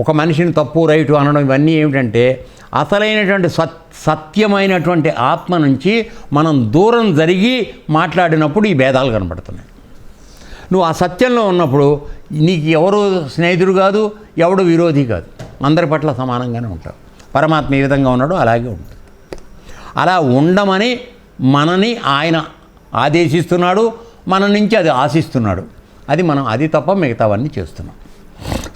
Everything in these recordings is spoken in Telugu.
ఒక మనిషిని తప్పు రైటు అనడం ఇవన్నీ ఏమిటంటే అసలైనటువంటి సత్ సత్యమైనటువంటి ఆత్మ నుంచి మనం దూరం జరిగి మాట్లాడినప్పుడు ఈ భేదాలు కనబడుతున్నాయి. నువ్వు ఆ సత్యంలో ఉన్నప్పుడు నీకు ఎవరు స్నేహితుడు కాదు ఎవడు విరోధి కాదు. అందరి పట్ల సమానంగానే ఉంటావు. పరమాత్మ ఏ విధంగా ఉన్నాడో అలాగే ఉంటుంది. అలా ఉండమని మనని ఆయన ఆదేశిస్తున్నాడు మన నుంచి అది ఆశిస్తున్నాడు. అది మనం అది తప్ప మిగతావన్నీ చేస్తున్నాం.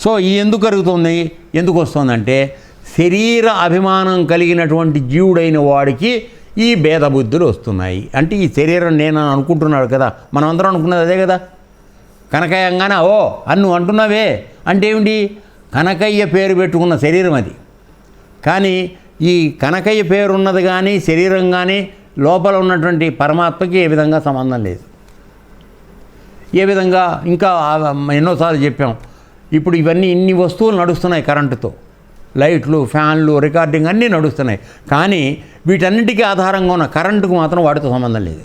సో ఈ ఎందుకు కలుగుతుంది? ఎందుకు వస్తుందంటే శరీర అభిమానం కలిగినటువంటి జీవుడైన వాడికి ఈ భేద బుద్ధులు వస్తున్నాయి. అంటే ఈ శరీరం నేను అనుకుంటున్నాడు కదా మనం అందరం అనుకున్నది అదే కదా. కనకయ్యంగానే ఓ అన్ను అంటున్నావే. అంటే ఏమిటి? కనకయ్య పేరు పెట్టుకున్న శరీరం అది. కానీ ఈ కనకయ్య పేరు ఉన్నది కానీ శరీరం కానీ లోపల ఉన్నటువంటి పరమాత్మకి ఏ విధంగా సంబంధం లేదు. ఏ విధంగా? ఇంకా ఎన్నోసార్లు చెప్పాం. ఇప్పుడు ఇవన్నీ ఇన్ని వస్తువులు నడుస్తున్నాయి కరెంటుతో. లైట్లు ఫ్యాన్లు రికార్డింగ్ అన్నీ నడుస్తున్నాయి. కానీ వీటన్నిటికీ ఆధారంగా ఉన్న కరెంటుకు మాత్రం వాటితో సంబంధం లేదు.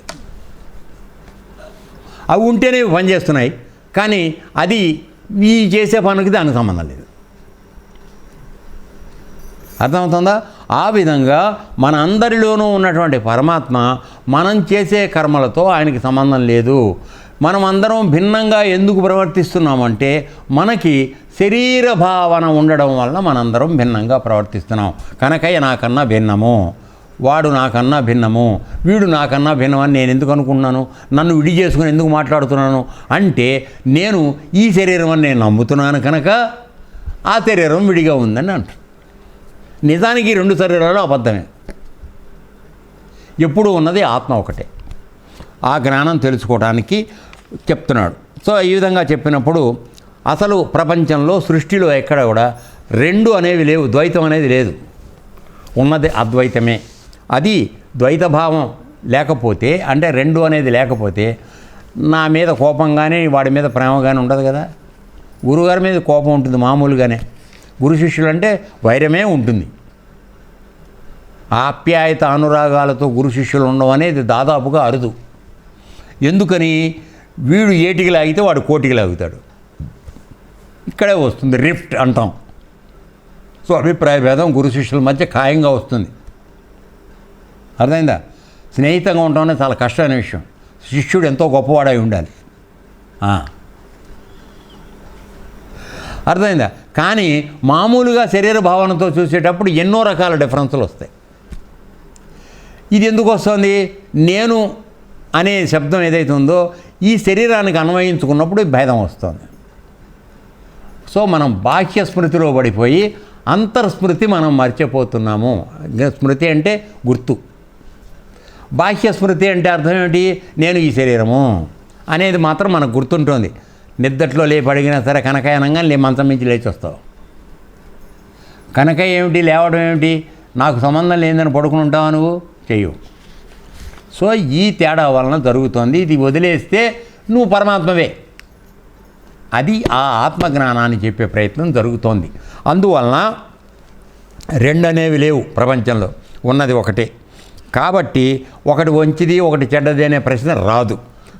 అవి ఉంటేనే పనిచేస్తున్నాయి. కానీ అది ఈ చేసే పనికి దానికి సంబంధం లేదు. అర్థమవుతుందా? ఆ విధంగా మన అందరిలోనూ ఉన్నటువంటి పరమాత్మ మనం చేసే కర్మలతో ఆయనకి సంబంధం లేదు. మనం అందరం భిన్నంగా ఎందుకు ప్రవర్తిస్తున్నామంటే మనకి శరీర భావన ఉండడం వల్ల మనందరం భిన్నంగా ప్రవర్తిస్తున్నాం. కనకయ్య నాకన్నా భిన్నము వాడు నాకన్నా భిన్నము వీడు నాకన్నా భిన్నమని నేను ఎందుకు అనుకుంటున్నాను? నన్ను విడి చేసుకుని ఎందుకు మాట్లాడుతున్నాను? అంటే నేను ఈ శరీరం అని నేను నమ్ముతున్నాను కనుక ఆ శరీరం విడిగా ఉందని అంటాను నిజానికి రెండు శరీరాలు అబద్ధమే. ఎప్పుడు ఉన్నది ఆత్మ ఒకటే. ఆ జ్ఞానం తెలుసుకోవడానికి చెప్తున్నాడు. సో ఈ విధంగా చెప్పినప్పుడు అసలు ప్రపంచంలో సృష్టిలో ఎక్కడ కూడా రెండు అనేవి లేవు ద్వైతం అనేది లేదు. ఉన్నది అద్వైతమే. అది ద్వైత భావం లేకపోతే అంటే రెండు అనేది లేకపోతే నా మీద కోపం కానీ వాడి మీద ప్రేమ కానీ ఉండదు కదా. గురుగారి మీద కోపం ఉంటుంది మామూలుగానే. గురు శిష్యులు అంటే వైరమే ఉంటుంది. ఆప్యాయత అనురాగాలతో గురు శిష్యులు ఉండడం అనేది దాదాపుగా అరుదు. ఎందుకని? వీడు ఏటికి లాగితే వాడు కోటికి లాగుతాడు. ఇక్కడే వస్తుంది రిఫ్ట్ అంటాం. సో అభిప్రాయ భేదం గురు శిష్యుల మధ్య ఖాయంగా వస్తుంది. అర్థమైందా? స్నేహితంగా ఉండడం అనేది చాలా కష్టమైన విషయం. శిష్యుడు ఎంతో గొప్పవాడై ఉండాలి. అర్థమైందా? కానీ మామూలుగా శరీర భావనతో చూసేటప్పుడు ఎన్నో రకాల డిఫరెన్సులు వస్తాయి. ఇది ఎందుకు వస్తుంది? నేను అనే శబ్దం ఏదైతే ఉందో ఈ శరీరానికి అన్వయించుకున్నప్పుడు భేదం వస్తుంది. సో మనం బాహ్య స్మృతిలో పడిపోయి అంతర్స్మృతి మనం మర్చిపోతున్నాము. స్మృతి అంటే గుర్తు. బాహ్య స్మృతి అంటే అర్థం ఏమిటి? నేను ఈ శరీరము అనేది మాత్రం మనకు గుర్తుంటుంది. నిద్దట్లో లేపి అడిగినా సరే కనకాయ అనగా లే మంచం నుంచి లేచి వస్తావు కనక ఏమిటి? లేవడం ఏమిటి? నాకు సంబంధం లేదని పడుకుని ఉంటావా నువ్వు? చెయ్యవు సో ఈ తేడా వలన జరుగుతుంది. ఇది వదిలేస్తే నువ్వు పరమాత్మవే. అది ఆ ఆత్మజ్ఞానాన్ని చెప్పే ప్రయత్నం జరుగుతోంది. అందువలన రెండు అనేవి లేవు ప్రపంచంలో. ఉన్నది ఒకటే. కాబట్టి ఒకటి మంచిది ఒకటి చెడ్డది అనే ప్రశ్న రాదు.